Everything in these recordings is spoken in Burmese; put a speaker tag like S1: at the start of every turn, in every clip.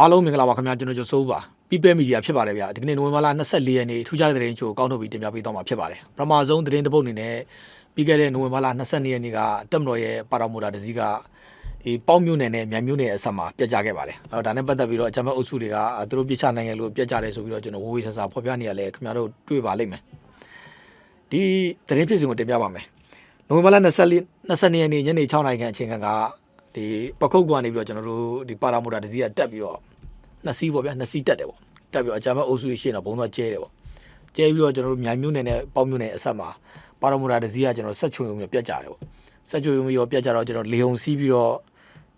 S1: အားလုံးမင်္ဂလာပါခင်ဗျာကျွန်တော်ကျော်စိုးပါ People Media ဖြစ်ပါတယ်ဗျာဒီကနေ့နိုဝင်ဘာလ24ရက်နေ့ထူးခြားတဲ့သတင်းချို့ကောင်းထုတ်ပြီးတင်ပြပေးသွားမှာဖြစ်ပါတယ်ပထမဆုံးသတင်းတစ်ပုဒ်အနေနဲ့ပြီးခဲ့တဲ့နိုဝင်ဘာလ22ရက်နေ့ကတက်မတော်ရဲ့ပါရာမိုတာတစည်းကဒီပေါက်မြို့နယ်နဲ့မြန်မြို့နယ်အဆက်မှာပြက်ကြခဲ့ပါတယ်အဲ့တော့ဒါနဲ့ပတ်သက်ပြီးတော့အကြမ်းဖက်အုပ်စုတွေကသူတို့ပြစ်ချနိုင်ရလို့ပြက်ကြတယ်ဆိုပြီးတော့ကျွန်တော်ဝေဝေးဆဆဖော်ပြနေရလဲခင်ဗျားတို့တွေ့ပါလိမ့်မယ်ဒီသတင်းဖြစ်စဉ်ကိုတင်ပြပါမယ်နိုဝင်ဘာလ24 22ရက်နေ့ညနေ6နာရီခန့်အချိန်က ဒီပခုတ်ကနေပြီးတော့ကျွန်တော်တို့ဒီပါရာမိုတာတစည်းကတက်ပြီးတော့နှစ်စီးပေါ့ဗျာနှစ်စီးတက်တယ်ပေါ့တက်ပြီးတော့အကြမ်းဖက်အုပ်စုရှင်းတော့ဘုံတော့ကျဲတယ်ပေါ့ကျဲပြီးတော့ကျွန်တော်တို့မြိုင်မြို့နယ်နဲ့ပေါက်မြို့နယ်အဆက်မှာပါရမူရာတစည်းကကျွန်တော်ဆက်ချွေုံမျိုးပြတ်ကြတယ်ပေါ့ဆက်ချွေုံမျိုးရောပြတ်ကြတော့ကျွန်တော်လေုံစီးပြီးတော့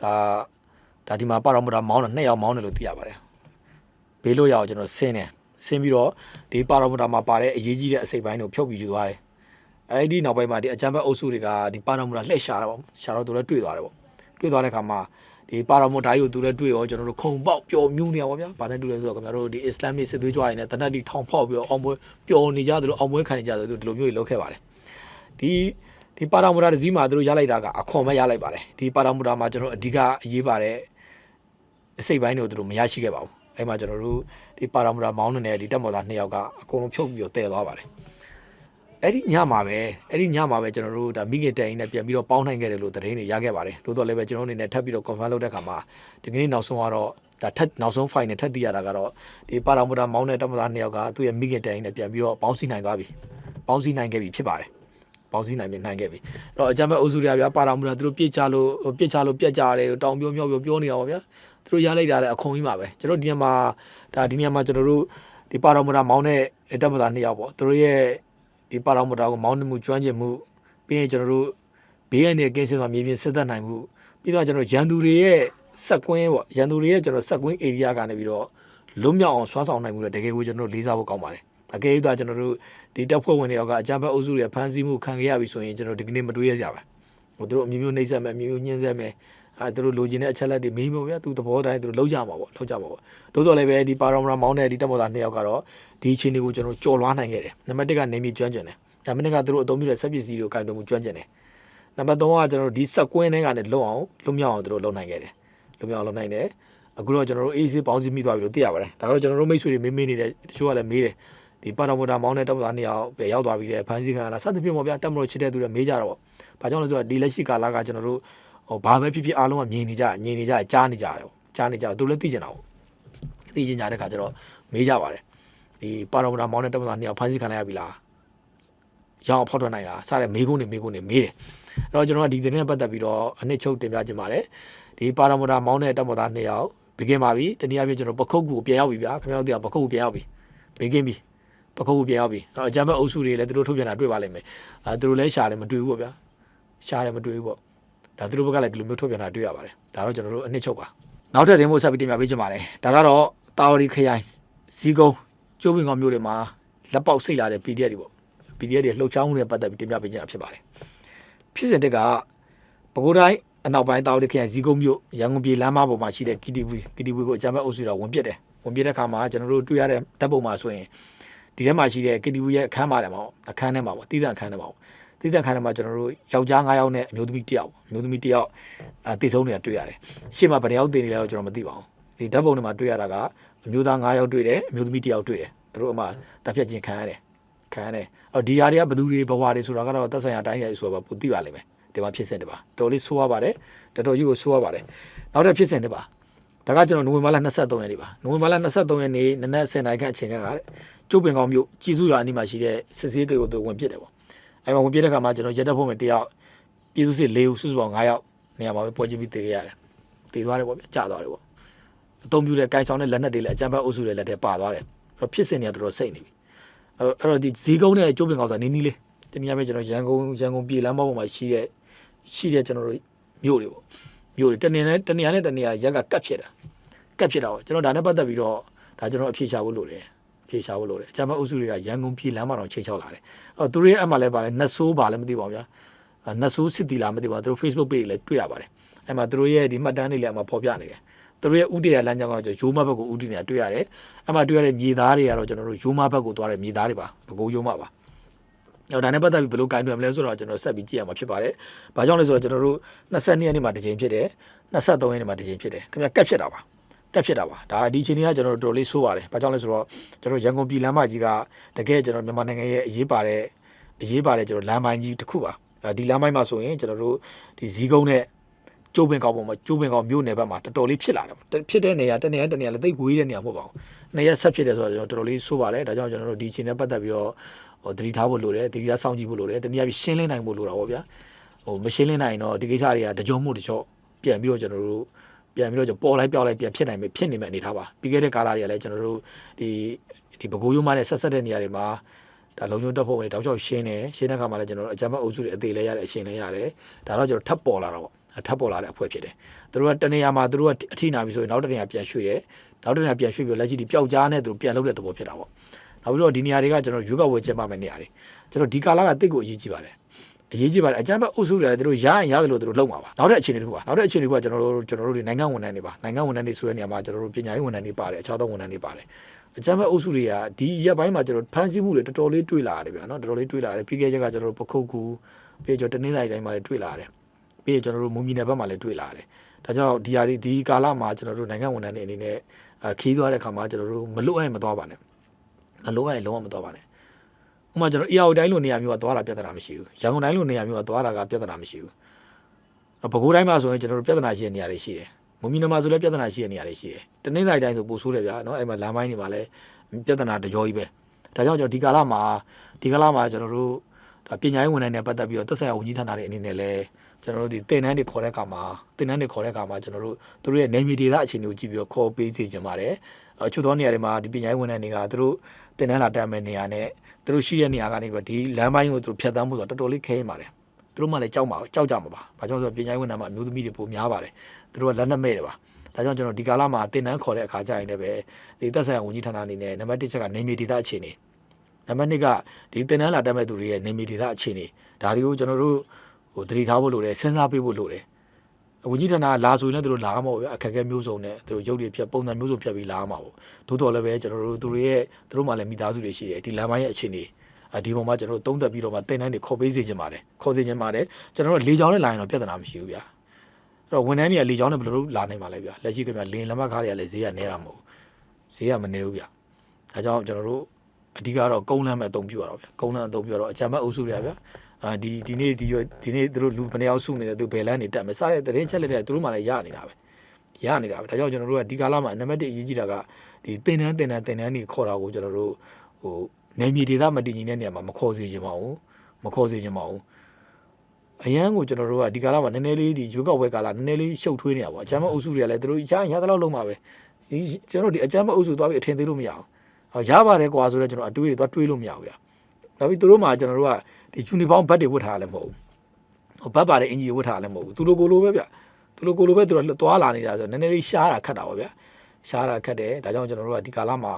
S1: ဒါဒါဒီမှာပါရမူရာမောင်းတော့နှစ်ယောက်မောင်းတယ်လို့သိရပါတယ်ဘေးလို့ရအောင်ကျွန်တော်ဆင်းတယ်ဆင်းပြီးတော့ဒီပါရမူရာမှာပါတဲ့အရေးကြီးတဲ့အစိပ်ပိုင်းကိုဖြုတ်ပြီးယူသွားတယ်အဲ့ဒီနောက်ပိုင်းမှာဒီအကြမ်းဖက်အုပ်စုတွေကဒီပါရမူရာလှည့်ရှာတာပေါ့ရှာတော့သူလည်းတွေ့သွားတယ်ပေါ့ တွေ့သွားတဲ့ခါမှာဒီပါရမွန်ဓာတ်ကိုသူလည်းတွေ့ရောကျွန်တော်တို့ခုံပေါက်ပျော်မြူးနေရပါဗျာ။ဘာနဲ့တူလဲဆိုတော့ခင်ဗျားတို့ဒီအစ္စလာမစ်စစ်သွေးကြွရည်နဲ့တနတ်တီထောင်ဖောက်ပြီးတော့အောင်ပွဲပျော်နေကြသလိုအောင်ပွဲခံနေကြသလိုဒီလိုမျိုးတွေလုပ်ခဲ့ပါတယ်။ဒီဒီပါရမွန်ဓာတ်တစ်စီးမှာသူတို့ရလိုက်တာကအခွန်ပဲရလိုက်ပါတယ်။ဒီပါရမွန်ဓာတ်မှာကျွန်တော်အဓိကအရေးပါတဲ့အစိတ်ပိုင်းတွေကိုသူတို့မရရှိခဲ့ပါဘူး။အဲ့မှာကျွန်တော်တို့ဒီပါရမွန်ဓာတ်မောင်းနေတဲ့ဒီတက်မော်သားနှစ်ယောက်ကအကုန်လုံးဖြုတ်ပြီးတော့တည်သွားပါတယ်။ အဲ့ဒီညမှာပဲအဲ့ဒီညမှာပဲကျွန်တော်တို့ဒါမိခင်တိုင်နဲ့ပြန်ပြီးတော့ပေါင်းနိုင်ခဲ့တယ်လို့သတင်းတွေရခဲ့ပါတယ်။တိုးတော့လည်းပဲကျွန်တော်တို့အနေနဲ့ထပ်ပြီးတော့ confirm လုပ်တဲ့ခါမှာဒီကနေ့နောက်ဆုံးကတော့ဒါထက်နောက်ဆုံး file နဲ့ထပ်တည်ရတာကတော့ဒီပါရာမူတာမောင်းတဲ့တက်မသားနှစ်ယောက်ကသူ့ရဲ့မိခင်တိုင်နဲ့ပြန်ပြီးတော့ပေါင်းစည်းနိုင်သွားပြီ။ပေါင်းစည်းနိုင်ခဲ့ပြီဖြစ်ပါတယ်။ပေါင်းစည်းနိုင်ပြီနိုင်ခဲ့ပြီ။အဲ့တော့အကြမ်းမဲ့အုပ်စုတွေကဗျာပါရာမူတာသူတို့ပြစ်ချလို့ပြစ်ချလို့ပြက်ကြတယ်တောင်ပြောမြောက်ပြောပြောနေတာပါဗျာ။သူတို့ရလိုက်တာလည်းအခွန်ကြီးပါပဲ။ကျွန်တော်ဒီညမှာဒါဒီညမှာကျွန်တော်တို့ဒီပါရာမူတာမောင်းတဲ့တက်မသားနှစ်ယောက်ပေါ့သူတို့ရဲ့ ဒီပါရာမူတာကိုမောင်းနေမှုကျွမ်းကျင်မှုပြီးရင်ကျွန်တော်တို့ဘေးရန်တွေကင်းစင်မှာမြေပြင်စစ်သက်နိုင်မှုပြီးတော့ကျွန်တော်ရန်သူတွေရဲ့စက်ကွင်းပေါ့ရန်သူတွေရဲ့ကျွန်တော်စက်ကွင်း area ကနေပြီးတော့လွတ်မြောက်အောင်ဆွမ်းဆောင်နိုင်မှုတွေတကယ်ကိုကျွန်တော်တို့လေးစားဖို့ကောင်းပါတယ်အကယ်၍သာကျွန်တော်တို့ဒီတပ်ဖွဲ့ဝင်တွေကအကြမ်းဖက်အုပ်စုတွေဖမ်းဆီးမှုခံခဲ့ရပြီဆိုရင်ကျွန်တော်ဒီကနေ့မတွေးရကြပါဟိုတို့အမျိုးမျိုးနှိမ့်ဆက်မယ်အမျိုးမျိုးညှင်းဆက်မယ်အဲတို့လိုချင်တဲ့အချက်လက်တွေမေးမို့ဗျာသူသဘောတိုင်းသူတို့လောက်ကြမှာပေါ့လောက်ကြမှာပေါ့တိုးတော်လည်းပဲဒီပါရောမရာမောင်းတဲ့ဒီတက်မော်သားနှစ်ယောက်ကတော့ ဒီအချိန်တွေကိုကျွန်တော်ကြော်လွှားနိုင်ခဲ့တယ်နံပါတ်1ကနေမြေကျွမ်းကျင်တယ်ဒါမင်းကသူတို့အသုံးပြုတဲ့စက်ပစ္စည်းတွေကိုကင်တွယ်မှုကျွမ်းကျင်တယ်နံပါတ်3ကကျွန်တော်တို့ဒီစက်ကွင်းတွေကနေလွတ်အောင်လွတ်မြောက်အောင်သူတို့လုပ်နိုင်ခဲ့တယ်လွတ်မြောက်အောင်လုပ်နိုင်တယ်အခုတော့ကျွန်တော်တို့ AC ပေါင်းစည်းမိသွားပြီလို့သိရပါတယ်ဒါကတော့ကျွန်တော်တို့မိတ်ဆွေတွေမေးမေးနေတယ်တချို့ကလည်းမေးတယ်ဒီပါတော်မိုတာမောင်းတဲ့တပ်မတော်နှစ်ယောက်ပဲရောက်သွားပြီတဲ့ဖန်စီခံရတာစသဖြင့်ပေါ့ဗျာတပ်မတော်ချစ်တဲ့သူတွေမေးကြတော့ပေါ့ဘာကြောင့်လဲဆိုတော့ဒီလက်ရှိကာလကကျွန်တော်တို့ဟိုဘာပဲဖြစ်ဖြစ်အားလုံးကမြင်နေကြမြင်နေကြကြားနေကြတယ်ပေါ့ကြားနေကြသူလည်းသိကျင်တာပေါ့သိကျင်ကြတဲ့ခါကျတော့မေးကြပါတယ် ဒီပါတော်မိုတာမောင်းတဲ့တပ်မတော်နှစ်ယောက်ဖန်စီခံရပြီလားရအောင်ဖောက်ထွက်နိုင်လားစတဲ့မေးခွန်းတွေမေးခွန်းတွေမေးတယ်အဲ့တော့ကျွန်တော်ကဒီသတင်းနဲ့ပတ်သက်ပြီးတော့အနှစ်ချုပ်တင်ပြခြင်းပါတယ်ဒီပါတော်မိုတာမောင်းတဲ့တပ်မတော်နှစ်ယောက်ဘေကင်းပါပြီတနည်းအားဖြင့်ကျွန်တော်ပခုတ်ကူပြန်ရောက်ပြီဗျာခင်ဗျားတို့ကပခုတ်ကူပြန်ရောက်ပြီဘေကင်းပြီပခုတ်ကူပြန်ရောက်ပြီအဲ့တော့အကြမ်းဖက်အုပ်စုတွေလည်းသူတို့ထုတ်ပြန်တာတွေ့ပါလိမ့်မယ်အဲသူတို့လည်းရှာတယ်မတွေ့ဘူးပေါ့ဗျာရှာတယ်မတွေ့ဘူးပေါ့ဒါသူတို့ဘက်ကလည်းဒီလိုမျိုးထုတ်ပြန်တာတွေ့ရပါတယ်ဒါတော့ကျွန်တော်တို့အနှစ်ချုပ်ပါနောက်ထပ်သင်ဖို့ဆက်ပြီးတင်ပြပေးချင်ပါတယ်ဒါကတော့တာဝရီခရိုင်စီကုန်း ကျိုးပင်ကောင်မျိုးတွေမှာလက်ပေါက်စိတ်လာတဲ့ PDF တွေပေါ့ PDF တွေလှုပ်ရှားမှုတွေပတ်သက်ပြီးတင်ပြပေးချင်တာဖြစ်ပါတယ်ဖြစ်စဉ်တက်ကပဲခူးတိုင်းအနောက်ပိုင်းတာဝရီခရိုင်ဇီကုန်းမြို့ရန်ကုန်ပြည်လမ်းမပေါ်မှာရှိတဲ့ KTV KTV ကိုအကြမ်းဖက်အုပ်စုတော်ဝင်ပစ်တယ်ဝင်ပစ်တဲ့အခါမှာကျွန်တော်တို့တွေ့ရတဲ့ဓာတ်ပုံမှာဆိုရင်ဒီထဲမှာရှိတဲ့ KTV ရဲ့အခန်းမှာတယ်မှာပေါ့အခန်းထဲမှာပေါ့တည်တဲ့အခန်းထဲမှာပေါ့တည်တဲ့အခန်းထဲမှာကျွန်တော်တို့ယောက်ျား9ယောက်နဲ့အမျိုးသမီး1ယောက်အမျိုးသမီး1ယောက်အဲတည်ဆုံးနေတာတွေ့ရတယ်ရှေ့မှာဘယ်နှယောက်တည်နေလဲတော့ကျွန်တော်မသိပါဘူး ဒီဓာတ်ပုံတွေမှာတွေ့ရတာကအမျိုးသား9ယောက်တွေ့တယ်အမျိုးသမီး1ယောက်တွေ့တယ်သူတို့အမှတပ်ဖြတ်ခြင်းခံရတယ်ခံရတယ်အော်ဒီဟာတွေကဘယ်သူတွေဘဝတွေဆိုတာကတော့သက်ဆိုင်ရာတိုင်းရဲ့ဆိုတော့ပိုသိပါလိမ့်မယ်ဒီမှာဖြစ်စဉ်တွေပါတော်လေးဆိုးရပါတယ်တော်တော်ကြီးကိုဆိုးရပါတယ်နောက်ထပ်ဖြစ်စဉ်တွေပါဒါကကျွန်တော်နိုဝင်ဘာလ23ရက်နေ့ပါနိုဝင်ဘာလ23ရက်နေ့နနက်10:00နာရီခန့်အချိန်ကတဲ့ကျုပ်ပင်ကောင်းမြို့ကြည်စုရွာအနီးမှာရှိတဲ့စစ်စေးတွေကိုသူဝင်ပစ်တယ်ပေါ့အဲမှာဝင်ပစ်တဲ့ခါမှာကျွန်တော်ရဲတပ်ဖွဲ့ဝင်တယောက်ပြည်သူစစ်၄ဦးစုစုပေါင်း9ယောက်နေရာမှာပဲပွဲချင်းပြီးတည်ခဲ့ရတယ်တည်သွားတယ်ပေါ့ဗျကြာသွားတယ်ပေါ့ အသုံးပြုတဲ့ကိုင်ဆောင်တဲ့လက်နက်တွေလည်းအကြမ်းဖက်အုပ်စုတွေလက်ထဲပါသွားတယ်အဲ့တော့ဖြစ်စဉ်တွေကတော်တော်စိတ်နေပြီအဲ့တော့ဒီဈေးကုန်းနဲ့ကျုပ်ပင်ကောင်းဆိုတာနီးနီးလေးတနည်းအားဖြင့်ကျွန်တော်ရန်ကုန်ရန်ကုန်ပြည်လမ်းမပေါ်မှာရှိတဲ့ရှိတဲ့ကျွန်တော်တို့မြို့တွေပေါ့မြို့တွေတနေနဲ့တနေရာနဲ့တနေရာရက်ကကတ်ဖြစ်တာကတ်ဖြစ်တာပေါ့ကျွန်တော်ဒါနဲ့ပတ်သက်ပြီးတော့ဒါကျွန်တော်အဖြေရှာဖို့လိုတယ်အဖြေရှာဖို့လိုတယ်အကြမ်းဖက်အုပ်စုတွေကရန်ကုန်ပြည်လမ်းမှာတော့ချိန်ချောက်လာတယ်အဲ့တော့သူတို့ရဲ့အမှလည်းပါလဲနှဆိုးပါလဲမသိပါဘူးဗျာနှဆိုးစစ်တီလာမသိပါဘူးသူတို့ Facebook page လည်းတွေ့ရပါတယ်အဲ့မှာသူတို့ရဲ့ဒီမှတ်တမ်းတွေလည်းအမှဖော်ပြနေတယ် သူတို့ရဲ့ဥတရလမ်းကြောင်းကတော့ရိုးမဘက်ကိုဥတည်နေတာတွေ့ရတယ်အဲ့မှာတွေ့ရတဲ့မြေသားတွေကတော့ကျွန်တော်တို့ရိုးမဘက်ကိုသွားတဲ့မြေသားတွေပါဘကိုးရိုးမပါအဲ့ဒါနဲ့ပတ်သက်ပြီးဘယ်လိုကင်တွယ်မလဲဆိုတော့ကျွန်တော်ဆက်ပြီးကြည့်ရမှာဖြစ်ပါတယ်။ဘာကြောင့်လဲဆိုတော့ကျွန်တော်တို့22ရက်နေ့မှာတစ်ချိန်ဖြစ်တယ်။23ရက်နေ့မှာတစ်ချိန်ဖြစ်တယ်။ခင်ဗျကက်ဖြစ်တာပါ။ကတက်ဖြစ်တာပါဒါဒီအချိန်ကြီးကကျွန်တော်တို့တော်တော်လေးဆိုးပါတယ်ဘာကြောင့်လဲဆိုတော့ကျွန်တော်ရန်ကုန်ပြည်လမ်းမကြီးကတကယ်ကျွန်တော်မြန်မာနိုင်ငံရဲ့အရေးပါတဲ့အရေးပါတဲ့ကျွန်တော်လမ်းပိုင်းကြီးတစ်ခုပါအဲဒီလမ်းပိုင်းမှာဆိုရင်ကျွန်တော်တို့ဒီဇီးကုန်းနဲ့ ကျိုးပင်ကောက်ပေါ်မှာကျိုးပင်ကောက်မြို့နယ်ဘက်မှာတော်တော်လေးဖြစ်လာတယ်ဖြစ်တဲ့နေရာတနေရာတနေရာလည်းသိပ်ဝေးတဲ့နေရာမဟုတ်ပါဘူးနေရာဆက်ဖြစ်တယ်ဆိုတော့ကျွန်တော်တော်တော်လေးဆိုးပါတယ်ဒါကြောင့်ကျွန်တော်တို့ဒီအချိန်နဲ့ပတ်သက်ပြီးတော့ဟိုသတိထားဖို့လိုတယ်သတိထားစောင့်ကြည့်ဖို့လိုတယ်တနည်းအားဖြင့်ရှင်းလင်းနိုင်ဖို့လိုတာပေါ့ဗျာဟိုမရှင်းလင်းနိုင်တော့ဒီကိစ္စတွေကတကြုံမှုတကြောပြန်ပြီးတော့ကျွန်တော်တို့ပြန်ပြီးတော့ကျွန်တော်ပေါ်လိုက်ပြောက်လိုက်ပြန်ဖြစ်နိုင်မယ်ဖြစ်နေမယ်အနေထားပါပြီးခဲ့တဲ့ကာလတွေကလည်းကျွန်တော်တို့ဒီဒီဘကိုးရိုးမနဲ့ဆက်ဆက်တဲ့နေရာတွေမှာဒါလုံချုံတက်ဖို့ဝင်တောက်ချောက်ရှင်းတယ်ရှင်းတဲ့ခါမှာလည်းကျွန်တော်တို့အကြမ်းဖက်အုပ်စုတွေအသေးလဲရတယ်အရှင်းလဲရတယ်ဒါတော့ကျွန်တော်ထပ်ပေါ်လာတော့ပေါ့ ထပ်ပေါ်လာတဲ့အဖွဲ့ဖြစ်တယ်သူတို့ကတနေရာမှာသူတို့ကအထိနာပြီဆိုရင်နောက်တစ်နေရာပြန်ရွှေ့တယ်နောက်တစ်နေရာပြန်ရွှေ့ပြီးလက်ရှိဒီပျောက်ကြားနဲ့သူတို့ပြန်လုပ်တဲ့သဘောဖြစ်တာပေါ့နောက်ပြီးတော့ဒီနေရာတွေကကျွန်တော်ရွေးကောက်ဝယ်ကျင်းပမယ့်နေရာတွေကျွန်တော်ဒီကာလကတိတ်ကိုအရေးကြီးပါတယ်အရေးကြီးပါတယ်အကြမ်းဖက်အုပ်စုတွေလည်းသူတို့ရရင်ရတယ်လို့သူတို့လုပ်မှာပါနောက်တဲ့အခြေအနေတစ်ခုပါနောက်တဲ့အခြေအနေကကျွန်တော်တို့ကျွန်တော်တို့ဒီနိုင်ငံဝန်ထမ်းတွေပါနိုင်ငံဝန်ထမ်းတွေဆိုတဲ့နေရာမှာကျွန်တော်တို့ပညာရေးဝန်ထမ်းတွေပါတယ်အခြားသောဝန်ထမ်းတွေပါတယ်အကြမ်းဖက်အုပ်စုတွေကဒီရက်ပိုင်းမှာကျွန်တော်ဖမ်းဆီးမှုတွေတော်တော်လေးတွေ့လာရတယ်ဗျာနော်တော်တော်လေးတွေ့လာတယ်ပြီးခဲ့ချက်ကကျွန်တော်တို့ပခုတ်ကူပြီးကျွန်တော်တနင်္လာရီတိုင်းမှာလည်းတွေ့လာတယ် ပြီးကျွန်တော်တို့မုံမြီနယ်ဘက်မှာလည်းတွေ့လာတယ်ဒါကြောင့်ဒီဟာဒီဒီကာလမှာကျွန်တော်တို့နိုင်ငံဝန်ထမ်းတွေအနေနဲ့ခီးသွားတဲ့ခါမှာကျွန်တော်တို့မလွတ်ရင်မသွားပါနဲ့မလွတ်ရင်လုံးဝမသွားပါနဲ့ဥပမာကျွန်တော် AR တိုင်းလိုနေရာမျိုးကသွားတာပြဿနာမရှိဘူးရန်ကုန်တိုင်းလိုနေရာမျိုးကသွားတာကပြဿနာမရှိဘူးပဲခူးတိုင်းမှာဆိုရင်ကျွန်တော်တို့ပြဿနာရှိတဲ့နေရာတွေရှိတယ်မွန်ပြည်နယ်မှာဆိုလည်းပြဿနာရှိတဲ့နေရာတွေရှိတယ်တနင်္လာရီတိုင်းဆိုပိုဆိုးတယ်ဗျာနော်အဲ့မှာလမ်းပိုင်းတွေမှာလည်းပြဿနာတကြောကြီးပဲဒါကြောင့်ကျွန်တော်ဒီကာလမှာဒီကာလမှာကျွန်တော်တို့ ဒါပညာရေးဝန်ထမ်းတွေပတ်သက်ပြီးတော့သက်ဆိုင်ရာဝန်ကြီးဌာနတွေအနေနဲ့လည်းကျွန်တော်တို့ဒီတင်တန်းတွေခေါ်တဲ့အခါမှာတင်တန်းတွေခေါ်တဲ့အခါမှာကျွန်တော်တို့သူတို့ရဲ့နေမြေဒေသအခြေအနေကိုကြည့်ပြီးတော့ခေါ်ပေးစီခြင်းပါတယ်အချို့သောနေရာတွေမှာဒီပညာရေးဝန်ထမ်းတွေကသူတို့တင်တန်းလာတက်မဲ့နေရာနဲ့သူတို့ရှိတဲ့နေရာကနေပြီးဒီလမ်းပိုင်းကိုသူတို့ဖြတ်သန်းမှုဆိုတော့တော်တော်လေးခဲရင်ပါတယ်သူတို့မှလည်းကြောက်မှာကြောက်ကြမှာပါဘာကြောင့်လဲဆိုတော့ပညာရေးဝန်ထမ်းမှာအမျိုးသမီးတွေပိုများပါတယ်သူတို့ကလက်နက်မဲ့တယ်ပါဒါကြောင့်ကျွန်တော်ဒီကာလမှာတင်တန်းခေါ်တဲ့အခါကျရင်လည်းပဲဒီသက်ဆိုင်ရာဝန်ကြီးဌာနအနေနဲ့နံပါတ်1ချက်ကနေမြေဒေသအခြေအနေ နံပါတ်2ကဒီတင်တန်းလာတက်မဲ့သူတွေရဲ့နေမြေဒေသအခြေအနေဒါတွေကိုကျွန်တော်တို့ဟိုသတိထားဖို့လိုတယ်စဉ်းစားပေးဖို့လိုတယ်ဝန်ကြီးဌာနကလာဆိုရင်လည်းသူတို့လာမှာပေါ့ဗျအခက်အခဲမျိုးစုံနဲ့သူတို့ရုပ်တွေဖြတ်ပုံစံမျိုးစုံဖြတ်ပြီးလာမှာပေါ့သို့တော်လည်းပဲကျွန်တော်တို့သူတွေရဲ့သူတို့မှလည်းမိသားစုတွေရှိတယ်ဒီလမ်းပိုင်းရဲ့အခြေအနေအဲဒီပုံမှာကျွန်တော်တို့တုံးသက်ပြီးတော့မှတင်တန်းတွေခေါ်ပေးစေချင်ပါတယ်ခေါ်စေချင်ပါတယ်ကျွန်တော်တို့လေချောင်းနဲ့လာရင်တော့ပြဿနာမရှိဘူးဗျာအဲ့တော့ဝန်ထမ်းတွေကလေချောင်းနဲ့ဘယ်လိုလုပ်လာနိုင်မှာလဲဗျာလက်ရှိကဗျာလင်းလက်မကားတွေကလည်းဈေးကနေတာမဟုတ်ဘူးဈေးကမနေဘူးဗျာဒါကြောင့်ကျွန်တော်တို့ အဓိကတော့ကုန်းလမ်းမဲ့အသုံးပြုရတော့ဗျာကုန်းလမ်းအသုံးပြုရတော့အကြံမဲ့အုပ်စုတွေကဗျာအာဒီဒီနေ့ဒီဒီနေ့သူတို့လူဘယ်နှယောက်စုနေတယ်သူဘယ်လန်းနေတက်မယ်စတဲ့တရင်ချက်လက်တွေသူတို့မှလည်းရနေတာပဲရနေတာပဲဒါကြောင့်ကျွန်တော်တို့ကဒီကာလမှာနံပါတ်1အရေးကြီးတာကဒီတင်တန်းတင်တန်းတင်တန်းတွေခေါ်တာကိုကျွန်တော်တို့ဟိုနေမြေဒေသမတည်ငြိမ်တဲ့နေရာမှာမခေါ်စေချင်ပါဘူးမခေါ်စေချင်ပါဘူးအရန်ကိုကျွန်တော်တို့ကဒီကာလမှာနည်းနည်းလေးဒီရွေးကောက်ပွဲကာလနည်းနည်းလေးရှုပ်ထွေးနေတာပေါ့အကြမ်းမအုပ်စုတွေကလည်းသူတို့ရရင်ရတဲ့လောက်လုံးမှာပဲဒီကျွန်တော်တို့ဒီအကြမ်းမအုပ်စုသွားပြီးအထင်သေးလို့မရအောင်ဟော ရပါတယ်ကွာဆိုတော့ကျွန်တော်အတွေးတွေသွားတွေးလို့မရဘူးဗျာနောက်ပြီးသူတို့မှာကျွန်တော်တို့ကဒီယူနီဖောင်းဘတ်တွေဝတ်ထားရလည်းမဟုတ်ဘူးဟိုဘတ်ပါတဲ့အင်ဂျီဝတ်ထားရလည်းမဟုတ်ဘူးသူလိုကိုလိုပဲဗျသူလိုကိုလိုပဲသူတို့သွားလာနေတာဆိုနည်းနည်းလေးရှားတာခတ်တာပါဗျရှားတာခတ်တယ်ဒါကြောင့်ကျွန်တော်တို့ကဒီကာလမှာ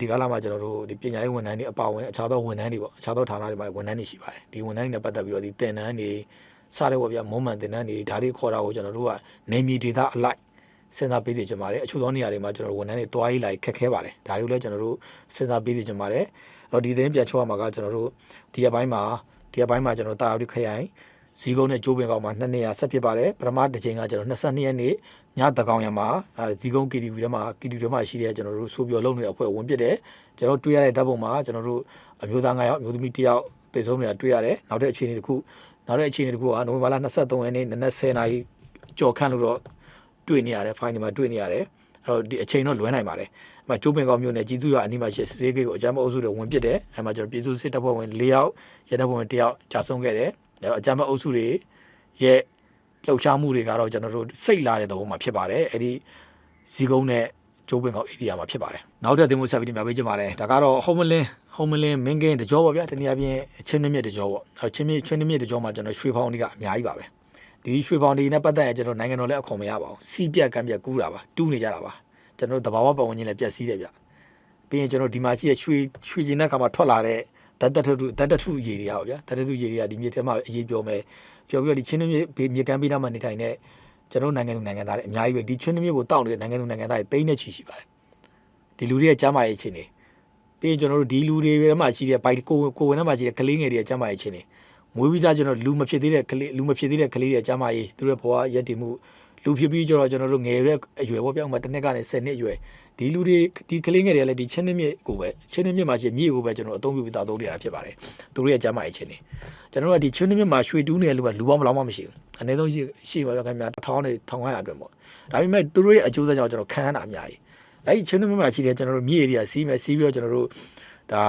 S1: ဒီကာလမှာကျွန်တော်တို့ဒီပညာရေးဝန်ထမ်းတွေအပါအဝင်အခြားသောဝန်ထမ်းတွေပေါ့အခြားသောဌာနတွေမှာဝန်ထမ်းတွေရှိပါတယ်ဒီဝန်ထမ်းတွေနဲ့ပတ်သက်ပြီးတော့ဒီတင်နန်းတွေစားတယ်ပေါ့ဗျမုံမှန်တင်နန်းတွေဒါတွေခေါ်တာကိုကျွန်တော်တို့ကနေမီဒေတာအလိုက် စဉ်းစားပေးစီချင်ပါတယ်အချို့သောနေရာတွေမှာကျွန်တော်ဝန်ထမ်းတွေတွားရေးလိုက်ခက်ခဲပါတယ်ဒါတွေကိုလည်းကျွန်တော်တို့စဉ်းစားပေးစီချင်ပါတယ်တော့ဒီသတင်းပြန်ချောရမှာကကျွန်တော်တို့ဒီရက်ပိုင်းမှာဒီရက်ပိုင်းမှာကျွန်တော်တာယာတိခရိုင်ဇီကုန်းနဲ့ကျိုးပင်ကောင်မှာနှစ်နေရာဆက်ဖြစ်ပါတယ်ပထမတစ်ချိန်ကကျွန်တော်22ရက်နေ့ညတကောင်ရမှာအဲဇီကုန်း KTV ထဲမှာ KTV ထဲမှာရှိတဲ့ကျွန်တော်တို့ဆိုပြောလုံးနေတဲ့အဖွဲ့ဝင်ပြစ်တယ်ကျွန်တော်တွေ့ရတဲ့ဓာတ်ပုံမှာကျွန်တော်တို့အမျိုးသား9ယောက်အမျိုးသမီး1ယောက်ပေဆုံးနေတာတွေ့ရတယ်နောက်တဲ့အခြေအနေတစ်ခုနောက်တဲ့အခြေအနေတစ်ခုကနိုဝင်ဘာလ23ရက်နေ့နနက်10:00နာရီကြော်ခန့်လို့တော့ တွေ့နေရတယ်ဖိုင်ဒီမှာတွေ့နေရတယ်အဲ့တော့ဒီအချိန်တော့လွဲနိုင်ပါတယ်။အမှကျိုးပင်ကောင်းမျိုးနဲ့ကြီးစုရအနီးမှာရှိစေးကိတ်ကိုအကြမ်းမအုပ်စုတွေဝင်ပစ်တယ်။အဲ့မှာကျွန်တော်ပြည်သူစစ်တပ်ဖွဲ့ဝင်၄ယောက်ရဲတပ်ဖွဲ့ဝင်၁ယောက်ကြာဆုံးခဲ့တယ်။အဲ့တော့အကြမ်းမအုပ်စုတွေရဲ့လှုပ်ရှားမှုတွေကတော့ကျွန်တော်တို့စိတ်လာတဲ့သဘောမှာဖြစ်ပါတယ်။အဲ့ဒီဇီကုန်းနဲ့ကျိုးပင်ကောင်းဧရိယာမှာဖြစ်ပါတယ်။နောက်တဲ့တင်မှုဆက်ပြီးတင်ပြပေးကြပါမယ်။ဒါကတော့ဟုံးမလင်းဟုံးမလင်းမင်းကင်းတကြောပေါ့ဗျာ။တနည်းအားဖြင့်ချင်းမြင့်တကြောပေါ့။အဲ့ချင်းမြင့်ချင်းမြင့်တကြောမှာကျွန်တော်ရွှေဖောင်းတွေက အများကြီးပါပဲ။ ဒီရွှေဖောင်းတွေနဲ့ပတ်သက်ရင်ကျွန်တော်နိုင်ငံတော်လည်းအခွန်မရပါဘူး။စီးပြက်ကမ်းပြက်ကူးတာပါ။တူးနေကြတာပါ။ကျွန်တော်တို့တဘာဝပတ်ဝန်းကျင်လည်းပြက်စီးတယ်ဗျ။ပြီးရင်ကျွန်တော်ဒီမှာရှိတဲ့ရွှေရွှေကျင်တဲ့ခါမှာထွက်လာတဲ့ဓာတ်တထုဓာတ်တထုရေတွေကပေါ့ဗျာဓာတ်တထုရေတွေကဒီမြေထဲမှာအရေးပြောမယ်ပြောပြီးတော့ဒီချင်းမြင့်မြေကမ်းပေးသားမှာနေထိုင်တဲ့ကျွန်တော်နိုင်ငံသူနိုင်ငံသားတွေအများကြီးပဲဒီချင်းမြင့်ကိုတောက်နေတဲ့နိုင်ငံသူနိုင်ငံသားတွေတိမ့်နေချီရှိပါတယ်ဒီလူတွေရဲ့ကျမ်းမာရေးချင်းနေပြီးရင်ကျွန်တော်တို့ဒီလူတွေထဲမှာရှိတဲ့ဘိုက်ကိုကိုဝင်ထဲမှာရှိတဲ့ကလေးငယ်တွေရဲ့ကျမ်းမာရေးချင်းနေ မွေးပြီးသားကျွန်တော်လူမဖြစ်သေးတဲ့ကလေးလူမဖြစ်သေးတဲ့ကလေးတွေရဲ့ကျမ်းမာရေးသူတို့ဘဝရက်တည်မှုလူဖြစ်ပြီးကျတော့ကျွန်တော်တို့ငယ်ရွယ်အရွယ်ပေါ့ပြောင်းမှာတစ်နှစ်ကနေ10နှစ်အရွယ်ဒီလူတွေဒီကလေးငယ်တွေကလည်းဒီချင်းနှမြစ်ကိုပဲချင်းနှမြစ်မှာရှိမြေကိုပဲကျွန်တော်အသုံးပြုပြီးသားသုံးနေတာဖြစ်ပါတယ်သူတို့ရဲ့ကျမ်းမာရေးချင်းနေကျွန်တော်တို့ကဒီချင်းနှမြစ်မှာရွှေတူးနေတဲ့လူကလူပေါင်းဘယ်လောက်မှမရှိဘူးအနည်းဆုံးရှိရှိပါတော့ခင်ဗျာ1000နဲ့1500အတွင်းပေါ့ဒါပေမဲ့သူတို့ရဲ့အကျိုးဆက်ကြောင့်ကျွန်တော်ခံရတာအများကြီးအဲ့ဒီချင်းနှမြစ်မှာရှိတဲ့ကျွန်တော်တို့မြေတွေကစီးမယ်စီးပြီးတော့ကျွန်တော်တို့ဒါ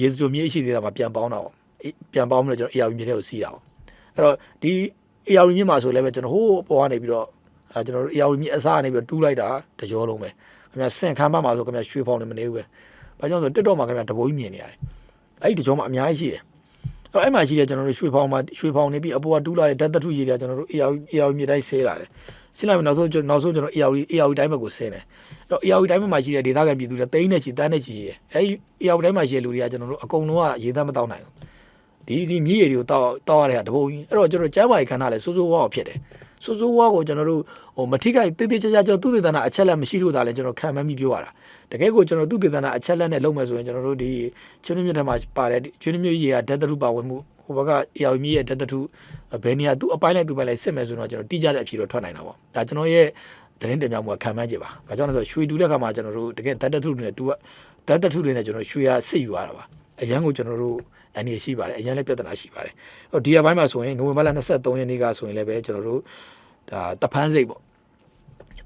S1: ရေစကြိုမြေရှိသေးတာမှာပြန်ပေါင်းတာ ပေါ့ပြန်ပေါင်းပြီးတော့ကျွန်တော် AR မြေတွေကိုစီးတာပေါ့အဲ့တော့ဒီ AR မြစ်မှာဆိုလည်းပဲကျွန်တော်ဟိုးပေါ်ကနေပြီးတော့အဲကျွန်တော်တို့ AR မြစ်အစားကနေပြီးတော့တူးလိုက်တာတကြောလုံးပဲခင်ဗျာစင်ခမ်းမမှာဆိုခင်ဗျာရွှေဖောင်းနေမနေဘူးပဲဘာကြောင့်ဆိုတက်တော့မှာခင်ဗျာတဘိုးကြီးမြင်နေရတယ်အဲ့ဒီတကြောမှာအများကြီးရှိတယ်အဲ့အဲ့မှာရှိတဲ့ကျွန်တော်တို့ရွှေဖောင်းမှာရွှေဖောင်းနေပြီးအပေါ်ကတူးလာတဲ့ဓာတ်သတ္ထုရည်တွေကကျွန်တော်တို့ AR AR မြစ်တိုင်းဆဲလာတယ်ဆင်းလိုက်ပြီးနောက်ဆုံးကျွန်တော်နောက်ဆုံးကျွန်တော် AR AR တိုင်းဘက်ကိုဆင်းတယ်အဲ့တော့ AR တိုင်းဘက်မှာရှိတဲ့ဒေသခံပြည်သူတွေတိန်းနဲ့ချီတန်းနဲ့ချီရယ်အဲ့ဒီ AR တိုင်းမှာရှိတဲ့လူတွေကကျွန်တော်တို့အကုန်လုံးကရေသမ်းမတောက်နိုင်ဘူး ဒီဒီမြေရည်တွေကိုတောက်တောက်ရတဲ့ဟာတပုံကြီးအဲ့တော့ကျွန်တော်ကျမ်းမာရေးခန္ဓာလည်းစိုးစိုးဝါးဝါဖြစ်တယ်စိုးစိုးဝါးကိုကျွန်တော်တို့ဟိုမထိခိုက်တိတိကျကျကျွန်တော်သူတေသနာအချက်လက်မရှိလို့ဒါလည်းကျွန်တော်ခံမှန်းပြီးပြောရတာတကယ်ကိုကျွန်တော်သူတေသနာအချက်လက်နဲ့လုပ်မယ်ဆိုရင်ကျွန်တော်တို့ဒီချင်းမြင့်ထဲမှာပါတဲ့ချင်းမြင့်ရေကဓာတ်သတ္ထုပါဝင်မှုဟိုဘက်ကအေယာမြင့်ရဲ့ဓာတ်သတ္ထုဘယ်နေရာသူအပိုင်းလိုက်သူပိုင်းလိုက်စစ်မယ်ဆိုတော့ကျွန်တော်တိကျတဲ့အဖြေတော့ထွက်နိုင်တာပေါ့ဒါကျွန်တော်ရဲ့သတင်းတင်ပြမှုကခံမှန်းကြပါဘာကြောင့်လဲဆိုတော့ရွှေတူတဲ့ခါမှာကျွန်တော်တို့တကယ်ဓာတ်သတ္ထုတွေနဲ့တူကဓာတ်သတ္ထုတွေနဲ့ကျွန်တော်ရွှေရစစ်ယူရတာပါ အရန်ကိုကျွန်တော်တို့အနေရှိပါတယ်အရင်လည်းပြဿနာရှိပါတယ်ဟိုဒီအပိုင်းမှာဆိုရင်နိုဝင်ဘာလ23ရက်နေ့ကဆိုရင်လည်းပဲကျွန်တော်တို့ဒါတဖန်းစိတ်ပေါ့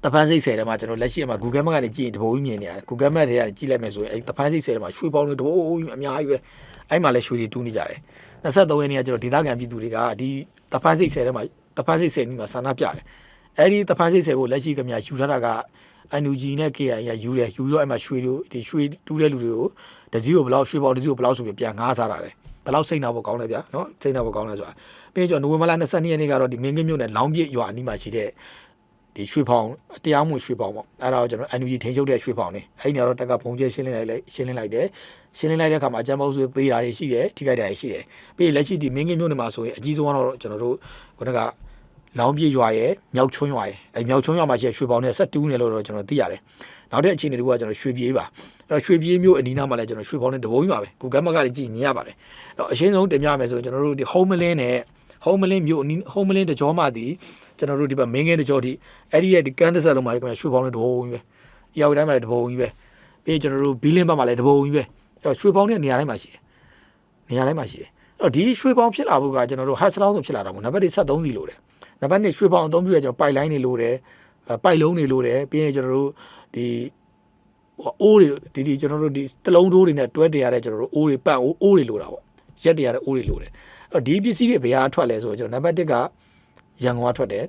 S1: တဖန်းစိတ်ဆယ်ထဲမှာကျွန်တော်လက်ရှိမှာ Google Map ကနေကြည့်ရင်တဘိုးကြီးမြင်နေရတယ် Google Map ထဲကနေကြည့်လိုက်မယ်ဆိုရင်အဲတဖန်းစိတ်ဆယ်ထဲမှာရွှေပေါင်းတွေတဘိုးကြီးအများကြီးပဲအဲ့မှာလည်းရွှေတွေတူးနေကြတယ်23ရက်နေ့ကကျွန်တော်ဒေသခံပြည်သူတွေကဒီတဖန်းစိတ်ဆယ်ထဲမှာတဖန်းစိတ်ဆယ်နီးမှာဆန္ဒပြတယ်အဲ့ဒီတဖန်းစိတ်ဆယ်ကိုလက်ရှိကမြယူထားတာက NUG နဲ့ KI ရယူတယ်ယူတော့အဲ့မှာရွှေတို့ဒီရွှေတူးတဲ့လူတွေကို တစည်းကိုဘယ်လောက်ရွှေပေါင်းတစည်းကိုဘယ်လောက်ဆိုပြီးပြန်ငားစားတာလေဘယ်လောက်စိတ်နာဖို့ကောင်းလဲဗျာနော်စိတ်နာဖို့ကောင်းလဲဆိုတာပြီးတော့နိုဝင်ဘာလ22ရက်နေ့ကတော့ဒီမင်းကင်းမြို့နယ်လောင်းပြည့်ရွာအနီးမှာရှိတဲ့ဒီရွှေဖောင်တရားမွေရွှေဖောင်ပေါ့အဲ့ဒါကိုကျွန်တော် NUG ထိန်းချုပ်တဲ့ရွှေဖောင်နေအဲ့ဒီနေရာတော့တက်ကပုံကျဲရှင်းလင်းလိုက်လိုက်ရှင်းလင်းလိုက်တယ်ရှင်းလင်းလိုက်တဲ့အခါမှာအကြမ်းမဟုတ်ဆိုသေးတာတွေရှိတယ်ထိခိုက်တာတွေရှိတယ်ပြီးရင်လက်ရှိဒီမင်းကင်းမြို့နယ်မှာဆိုရင်အကြီးဆုံးကတော့ကျွန်တော်တို့ခုနကလောင်းပြည့်ရွာရဲ့မြောက်ချွန်းရွာရဲ့အဲမြောက်ချွန်းရွာမှာရှိတဲ့ရွှေဖောင်နဲ့ဆက်တူးနေလို့တော့ကျွန်တော်သိရတယ် နောက်တဲ့အခြေအနေတွေကကျွန်တော်ရွှေပြေးပါအဲ့တော့ရွှေပြေးမျိုးအနီးနားမှာလည်းကျွန်တော်ရွှေဖောင်နဲ့တဘုံကြီးပါပဲ Google Map ကလည်းကြည့်နေရပါတယ်အဲ့တော့အရှင်းဆုံးတင်ပြမယ်ဆိုရင်ကျွန်တော်တို့ဒီ Home Lane နဲ့ Home Lane မျိုးအနီး Home Lane တကြောမှဒီကျွန်တော်တို့ဒီဘက် main gate တကြောဒီအဲ့ဒီရဲ့ဒီကန်းတစ်ဆက်လုံးမှာကျွန်တော်ရွှေဖောင်နဲ့တဘုံကြီးပဲ။ရောက်တိုင်းမှာလည်းတဘုံကြီးပဲ။ပြီးရင်ကျွန်တော်တို့ဘီလင်းဘက်မှာလည်းတဘုံကြီးပဲ။အဲ့တော့ရွှေဖောင်နဲ့နေရာတိုင်းမှာရှိတယ်။နေရာတိုင်းမှာရှိတယ်။အဲ့တော့ဒီရွှေဖောင်ဖြစ်လာဖို့ကကျွန်တော်တို့ hash လောင်းဆိုဖြစ်လာတာမို့နံပါတ်73စီလို့တယ်။နံပါတ်2ရွှေဖောင်အသုံးပြုရကျွန်တော်ပိုက်လိုင်းတွေလို့တယ်။ ပိုက်လုံးတွေလို့တယ်ပြီးရင်ကျွန်တော်တို့ဒီအိုးတွေဒီဒီကျွန်တော်တို့ဒီတလုံးတိုးတွေနဲ့တွဲတင်ရတဲ့ကျွန်တော်တို့အိုးတွေပတ်အိုးအိုးတွေလို့တာပေါ့ရက်တင်ရတဲ့အိုးတွေလို့တယ်အဲ့တော့ဒီပစ္စည်းတွေဘယ်ဟာထွက်လဲဆိုတော့ကျွန်တော်နံပါတ်1ကရန်ကုန်ကထွက်တယ်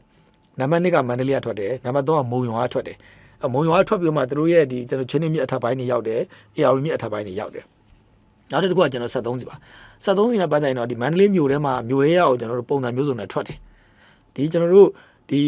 S1: နံပါတ်2ကမန္တလေးကထွက်တယ်နံပါတ်3ကမုံရွာကထွက်တယ်အမုံရွာကထွက်ပြီးမှသူတို့ရဲ့ဒီကျွန်တော်ချင်းနေမြစ်အထက်ပိုင်းတွေရောက်တယ် AR မြစ်အထက်ပိုင်းတွေရောက်တယ်နောက်တစ်ခုကကျွန်တော်73စီပါ73စီနဲ့ပတ်သက်ရင်တော့ဒီမန္တလေးမြို့ထဲမှာမြို့ထဲရောက်ကျွန်တော်တို့ပုံစံမျိုးစုံနဲ့ထွက်တယ်ဒီကျွန်တော်တို့ဒီ